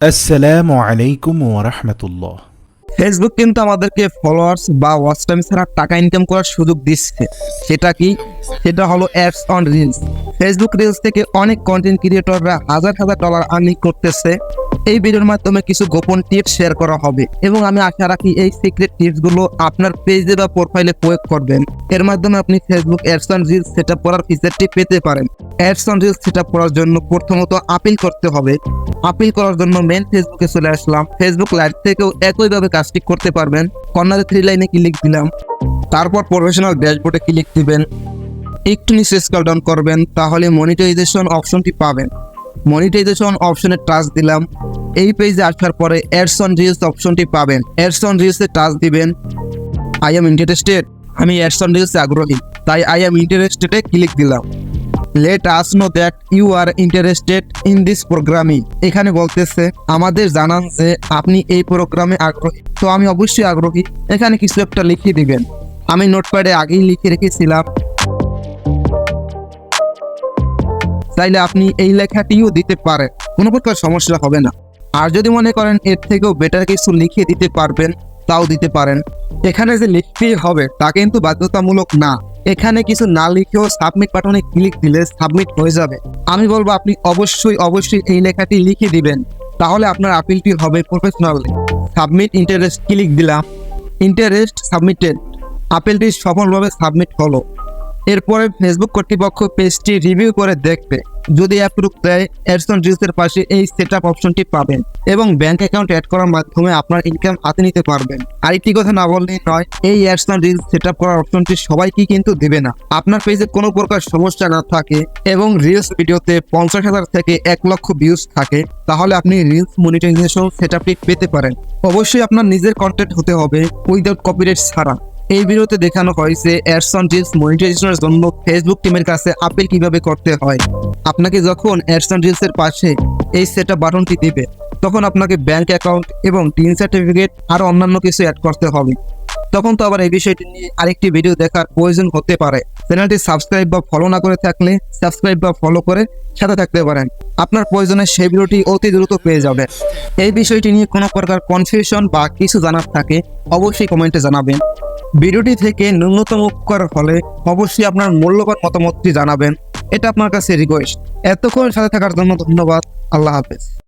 আসসালামু আলাইকুম রাহমাতুল্লাহ। ফেসবুক কিন্তু আমাদেরকে ফলোয়ার্স বা ওয়াচ টাইম ছাড়া টাকা ইনকাম করার সুযোগ দিচ্ছে। সেটা কি? সেটা হলো apps on reels Facebook reels থেকে অনেক কন্টেন্ট ক্রিয়েটররা হাজার হাজার ডলার আর্নিং করতেছে। এই ভিডিওর মাধ্যমে কিছু গোপন টিপস শেয়ার করা হবে এবং আমি আশা রাখি এই সিক্রেট টিপসগুলো আপনার পেজে বা প্রোফাইলে প্রয়োগ করবেন। এর মাধ্যমে আপনি Facebook apps on reels set up করার ফিচারটি পেতে পারেন। Apps on reels set up করার জন্য প্রথমত আপিল করতে হবে। আপিল করার জন্য মেন ফেসবুকে চলে আসলাম। ফেসবুক লাইভ থেকেও একইভাবে কাজটি করতে পারবেন। কর্নারে থ্রি লাইনে ক্লিক দিলাম। তারপর প্রফেশনাল ড্যাশবোর্ডে ক্লিক দিবেন। একটু নিচে ডাউন করবেন, তাহলে মনিটাইজেশন অপশনটি পাবেন। মনিটাইজেশন অপশনে টাচ দিলাম। এই পেজে আসার পরে অ্যাডস অন রিলস অপশনটি পাবেন। অ্যাডস অন রিলসে টাচ দিবেন। আই এম ইন্টারেস্টেড আমি অ্যাডস অন রিলসে আগ্রহী, তাই আই এম ইন্টারেস্টেডে ক্লিক দিলাম। Let us know that you are interested in this programming এখানে বলতেছে, আমাদের জানান যে আপনি এই প্রোগ্রামে আগ্রহী। তো আমি অবশ্যই আগ্রহী। এখানে কিছু একটা লিখে দিবেন। আমি নোটপ্যাডে আগেই লিখে রেখেছিলাম। চাইলে আপনি এই লেখাটিও দিতে পারেন। কোনো প্রকার সমস্যা হবে না। আর যদি মনে করেন এর থেকেও বেটার কিছু লিখে দিতে পারবেন, তাও দিতে পারেন। এখানে যে লিখতেই হবে, তা কিন্তু বাধ্যতামূলক না। এখানে কিছু না লিখেও সাবমিট বাটনে ক্লিক দিলে সাবমিট হয়ে যাবে। আমি বলব আপনি অবশ্যই অবশ্যই এই লেখাটি লিখে দিবেন। তাহলে আপনার আপিলটি হবে প্রফেশনাল সাবমিট ইন্টারেস্ট ক্লিক দিলাম। ইন্টারেস্ট সাবমিটেড আপিলটি সফলভাবে সাবমিট হলো। এরপরে ফেসবুক কর্তৃপক্ষ পেজটি রিভিউ করে দেখবে। যদি অ্যাপ্রুভ দেয় অ্যাডসন রিলসের পাশে এই সেট আপ অপশনটি পাবেন এবং ব্যাংক অ্যাকাউন্ট অ্যাড করার মাধ্যমে আপনার ইনকাম হাতে নিতে পারবেন। আর একটি কথা না বললেই নয়, এই অ্যাডসন রিলস সেট করার অপশনটি সবাইকে কিন্তু দেবে না। আপনার পেজে কোনো প্রকার সমস্যা না থাকে এবং রিলস ভিডিওতে পঞ্চাশ হাজার থেকে এক লক্ষ ভিউজ থাকে, তাহলে আপনি রিলস মনিটাইজেশন সেট পেতে পারেন। অবশ্যই আপনার নিজের কন্টেন্ট হতে হবে উইদাউট কপিরাইট ছাড়া। এই ভিডিওতে দেখানো হয়েছে অ্যাডসন রিলস মনিটাইজেশনের জন্য ফেসবুক টিমের কাছে আপিল কীভাবে করতে হয়। আপনাকে যখন অ্যাডসন রিলস এর পাশে এই সেট বাটনটি দেবে, তখন আপনাকে ব্যাংক অ্যাকাউন্ট এবং টিন সার্টিফিকেট আর অন্যান্য কিছু অ্যাড করতে হবে। তখন তো আবার এই বিষয়টি নিয়ে আরেকটি ভিডিও দেখার প্রয়োজন হতে পারে। চ্যানেলটি সাবস্ক্রাইব বা ফলো না করে থাকলে সাবস্ক্রাইব বা ফলো করে সাথে থাকতে পারেন। আপনার প্রয়োজনে সেই ভিডিওটি অতি দ্রুত পেয়ে যাবে। এই বিষয়টি নিয়ে কোনো প্রকার কনফিউশন বা কিছু জানার থাকে, অবশ্যই কমেন্টে জানাবেন। ভিডিওটি থেকে ন্যূনতম উপকার হলে অবশ্যই আপনার মূল্যবান মতামতটি জানাবেন। এটা আপনার কাছে রিকোয়েস্ট এতক্ষণ সাথে থাকার জন্য ধন্যবাদ। আল্লাহ হাফেজ।